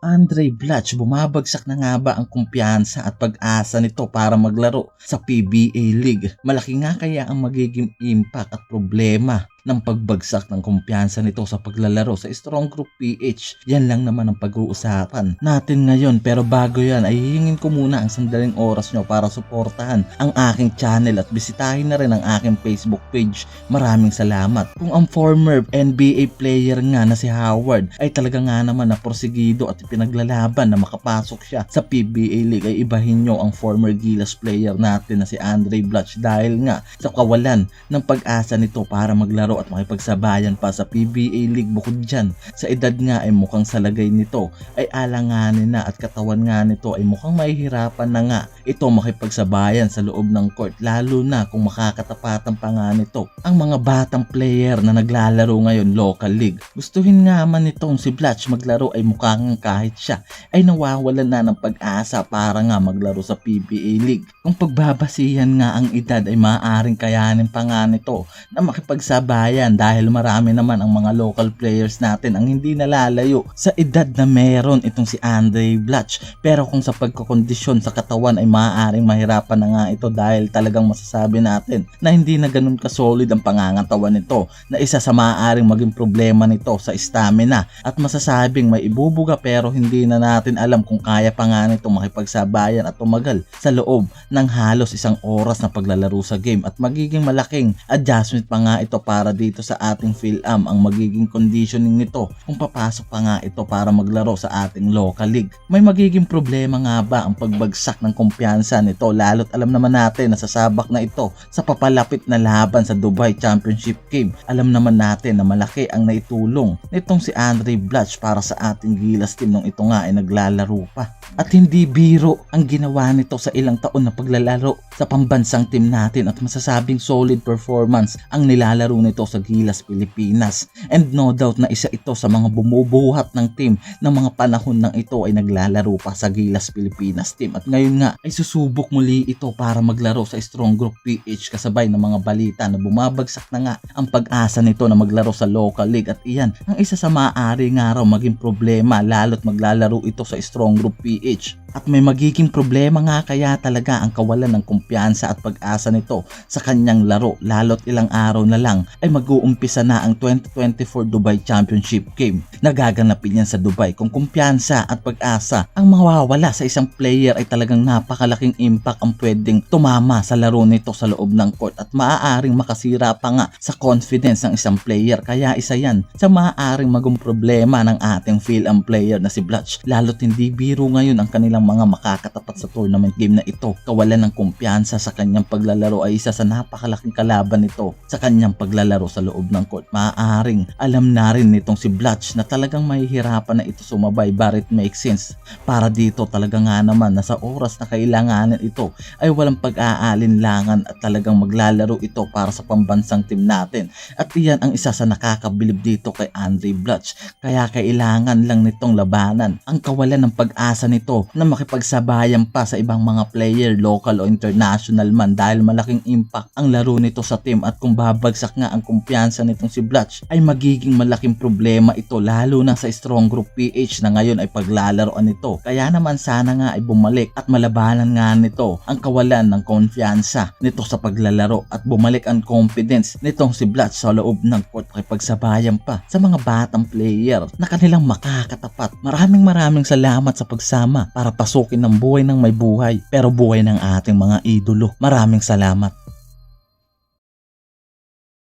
Andre Blatch, bumabagsak na nga ba ang kumpiyansa at pag-asa nito para maglaro sa PBA League? Malaki nga kaya ang magiging impact at problema ng pagbagsak ng kumpiyansa nito sa paglalaro sa Strong Group PH. Yan lang naman ang pag-uusapan natin ngayon. Pero bago yan ay hihingin ko muna ang sandaling oras nyo para suportahan ang aking channel at bisitahin na rin ang aking Facebook page. Maraming salamat. Kung ang former NBA player nga na si Howard ay talaga nga naman na porsigido at pinaglalaban na makapasok siya sa PBA League ay ibahin nyo ang former Gilas player natin na si Andre Blatch dahil nga sa kawalan ng pag-asa nito para maglaro at makipagsabayan pa sa PBA League bukod dyan. Sa edad nga ay mukhang salagay nito ay alanganin na at katawan nga nito ay mukhang mahihirapan na nga ito makipagsabayan sa loob ng court lalo na kung makakatapatan pa nga nito ang mga batang player na naglalaro ngayon local league. Gustuhin nga man nitong si Blatch maglaro ay mukhang kahit siya ay nawawalan na ng pag-asa para nga maglaro sa PBA League. Kung pagbabasihan nga ang edad ay maaaring kayanin pa nga nito na makipagsabayan dahil marami naman ang mga local players natin ang hindi nalalayo sa edad na meron itong si Andre Blatch. Pero kung sa pagkakondisyon sa katawan ay maaaring mahirapan na nga ito dahil talagang masasabi natin na hindi na ganun kasolid ang pangangatawan nito na isa sa maaaring maging problema nito sa stamina at masasabing may ibubuga pero hindi na natin alam kung kaya pa nga nito makipagsabayan at tumagal sa loob ng halos isang oras na paglalaro sa game at magiging malaking adjustment pa nga ito para dito sa ating PhilAm ang magiging conditioning nito kung papasok pa nga ito para maglaro sa ating local league. May magiging problema nga ba ang pagbagsak ng kumpiyansa nito lalo't alam naman natin na sasabak na ito sa papalapit na laban sa Dubai Championship Game. Alam naman natin na malaki ang naitulong nitong si Andre Blatch para sa ating Gilas team nung ito nga ay naglalaro pa. At hindi biro ang ginawa nito sa ilang taon na paglalaro sa pambansang team natin at masasabing solid performance ang nilalaro nito sa Gilas Pilipinas. And no doubt na isa ito sa mga bumubuhat ng team ng mga panahon ng ito ay naglalaro pa sa Gilas Pilipinas team. At ngayon nga ay susubok muli ito para maglaro sa Strong Group PH kasabay ng mga balita na bumabagsak na nga ang pag-asa nito na maglaro sa local league at iyan ang isa sa maaari nga raw maging problema lalo't maglalaro ito sa Strong Group PH. At may magiging problema nga kaya talaga ang kawalan ng kumpiyansa at pag-asa nito sa kanyang laro lalo't ilang araw na lang ay mag-uumpisa na ang 2024 Dubai Championship Game. Nagaganapin yan sa Dubai kung kumpiyansa at pag-asa ang mawawala sa isang player ay talagang napakalaking impact ang pwedeng tumama sa laro nito sa loob ng court at maaaring makasira pa nga sa confidence ng isang player kaya isa yan sa maaaring maging problema ng ating PhilAm player na si Blatch lalo't hindi biro ngayon ang kanilang ng mga makakatapat sa tournament game na ito. Kawalan ng kumpiyansa sa kanyang paglalaro ay isa sa napakalaking kalaban nito sa kanyang paglalaro sa loob ng court. Maaaring alam na rin nitong si Blatch na talagang mahihirapan na ito sumabay but it makes sense. Para dito talaga nga naman na sa oras na kailanganin ito ay walang pag-aalinlangan at talagang maglalaro ito para sa pambansang team natin. At iyan ang isa sa nakakabilib dito kay Andre Blatch. Kaya kailangan lang nitong labanan ang kawalan ng pag-asa nito na makipagsabayan pa sa ibang mga player, local o international man dahil malaking impact ang laro nito sa team at kung babagsak nga ang kumpiyansa nitong si Blatch ay magiging malaking problema ito lalo na sa strong group PH na ngayon ay paglalaroan nito. Kaya naman sana nga ay bumalik at malabanan nga nito ang kawalan ng konfiyansa nito sa paglalaro at bumalik ang confidence nitong si Blatch sa loob ng court makipagsabayan pa sa mga batang player na kanilang makakatapat. Maraming maraming salamat sa pagsama para pasukin ng buhay ng may buhay pero buhay ng ating mga idolo. Maraming salamat.